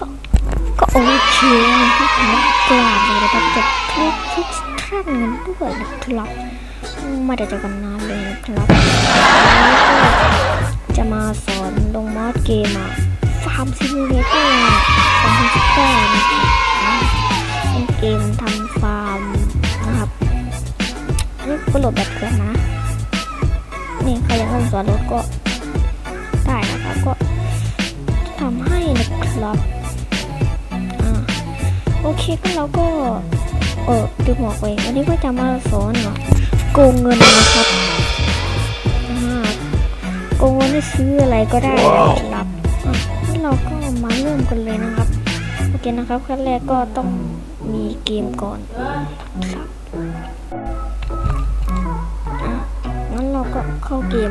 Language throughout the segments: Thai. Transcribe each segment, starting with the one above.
ก็ก็โอเคนะครับผมกราบเลยนะครับจบคลิปทุกท่านกันด้วยนะครับไม่ได้เจอกันนานเลยนะครับแล้ก็จะมาสอนลงมอดเกมอะฟาร์มซิมูเลเตอร์2019นะครับอ่าเป็นเกมทำฟาร์มนะครับอันนี้ก็โหลดแบบเถื่อนนะนี่ใครอยากเล่นสวนรถก็ได้นะครับก็ทำให้นะครับ โอเคก็เราก็ เออดูหมวกไปวันนี้ก็จะมาสอนเนาะโกงเงินนะครับอ่าโกงเงินให้ซื้ออะไรก็ได้นะครับอะงั้นเราก็มาเริ่มกันเลยนะครับโอเคนะครับขั้นแรกก็ต้องมีเกมก่อนครับอะงั้นเราก็เข้าเกม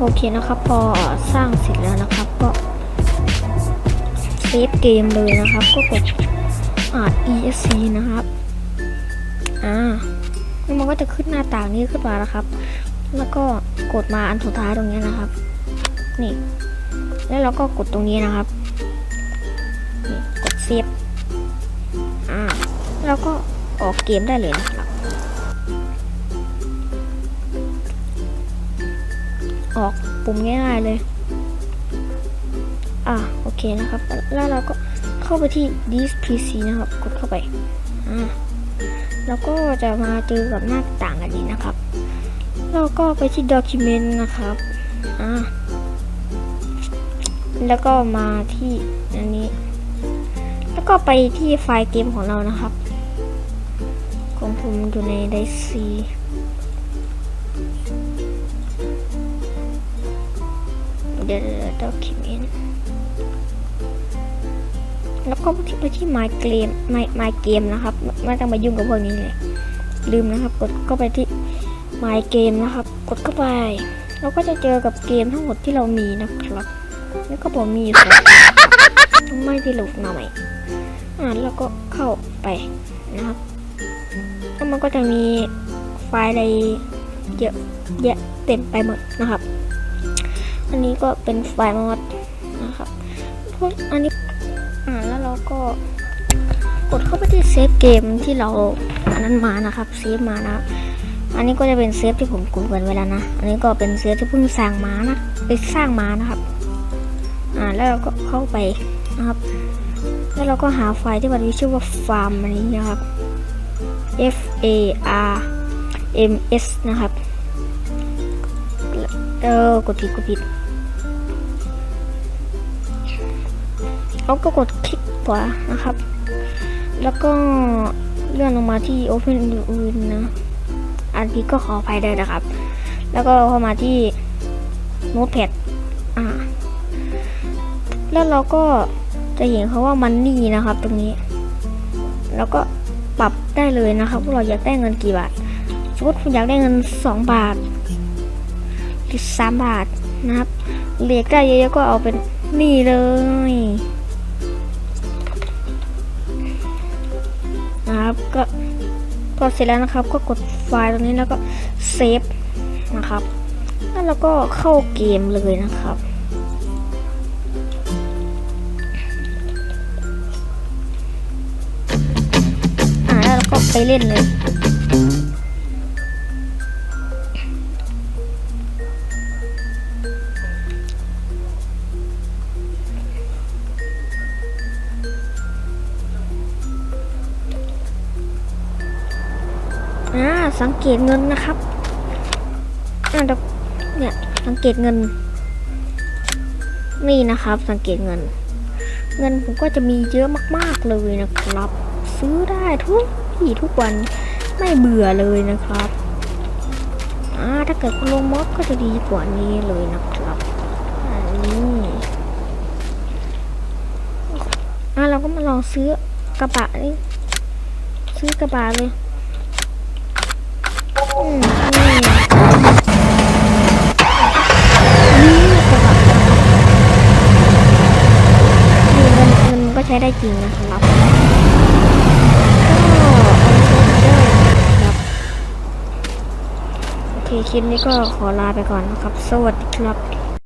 โอเคนะครับ พอสร้างเสร็จแล้วนะครับ ก็เซฟเกมเลยนะครับ ก็กดอาน ESC นะครับ อ่ามันก็จะขึ้นหน้าต่างนี้ขึ้นมานะครับ แล้วก็กดมาอันสุดท้ายตรงนี้นะครับ นี่ แล้วเราก็กดตรงนี้นะครับนี่กดเซฟอ่าแล้วก็ออกเกมได้เลยนะครับ ออกปุ่มง่ายๆเลย อะโอเคนะครับ แล้วเราก็เข้าไปที่ this PC นะครับ กดเข้าไป อ่าแล้วก็จะมาเจอกับหน้าต่างอันนี้นะครับ เราก็ไปที่ document นะครับ อ่า แล้วก็มาที่อันนี้ แล้วก็ไปที่ไฟล์เกมของเรานะครับ ของผมอยู่ใน d i c เดี๋ยว document แล้วก็ไปที่ my game my my game นะครับ ไม่ต้องมายุ่งกับพวกนี้เลย ลืมนะครับ กดเข้าไปที่ my game นะครับ กดเข้าไป เราก็จะเจอกับเกมทั้งหมดที่เรามีนะครับ แล้วก็ผมมีอยู่สองไม่ได้หลุดหม่อ่าแล้วก็เข้าไปนะครับแล้วมันก็จะมีไฟล์อะไรเยอะแยะเต็มไปหมดนะครับ อันนี้ก็เป็นไฟล์มอดนะครับพวกอันนี้อ่าแล้วเราก็กดเข้าไปที่เซฟเกมที่เราอันนั้นมานะครับเซฟมานะครับ อันนี้ก็จะเป็นเซฟที่ผมกดไว้แล้วนะ อันนี้ก็เป็นเซฟที่เพิ่งสร้างมานะไปสร้างมานะครับ อ่า แล้วเราก็เข้าไปนะครับ แล้วเราก็หาไฟล์ที่มันมีชื่อว่าฟาร์มอันนี้นะครับ F A R M S นะครับ เออกดผิดกดผิดเราก็กดคลิกขวานะครับ แล้วก็เลื่อนลงมาที่ Open อื่นๆนะ อันนี้ก็ขออภัยด้วยนะครับ แล้วก็เข้ามาที่ Notepad อ่า แล้วเราก็จะเห็นเขาว่ามันนี่นะครับ ตรงนี้ แล้วก็ปรับได้เลยนะครับว่าเราอยากได้เงินกี่บาท สมมติคุณอยากได้เงิน 2 บาท หรือสามบาทนะครับเหลือได้เยอะๆก็เอาเป็นนี่เลยนะครับก็ พอเสร็จแล้วนะครับ ก็กดไฟล์ตรงนี้แล้วก็เซฟนะครับแล้วเราก็เข้าเกมเลยนะครับอ่าแล้วเราก็ไปเล่นเลย อ่าสังเกตเงินนะครับอ่าเดเนี่ยสังเกตเงิน นี่นะครับ สังเกตเงิน เงินผมก็จะมีเยอะมาก ๆเลยนะครับ ซื้อได้ทุกที่ทุกวันไม่เบื่อเลยนะครับอ่าถ้าเกิดคุณลงมอดก็จะดีกว่านี้เลยนะครับอันนี้อ้าเราก็มาลองซื้อกระบะนี่ซื้อกระบะเลยอืมนี่นี่กระบะนี่เงินเงินมันก็ใช้ ได้จริงนะครับก็เอาไปใช้ได้ครับโอเคคลิปนี้ก็ขอลาไปก่อนนะครับ สวัสดีครับ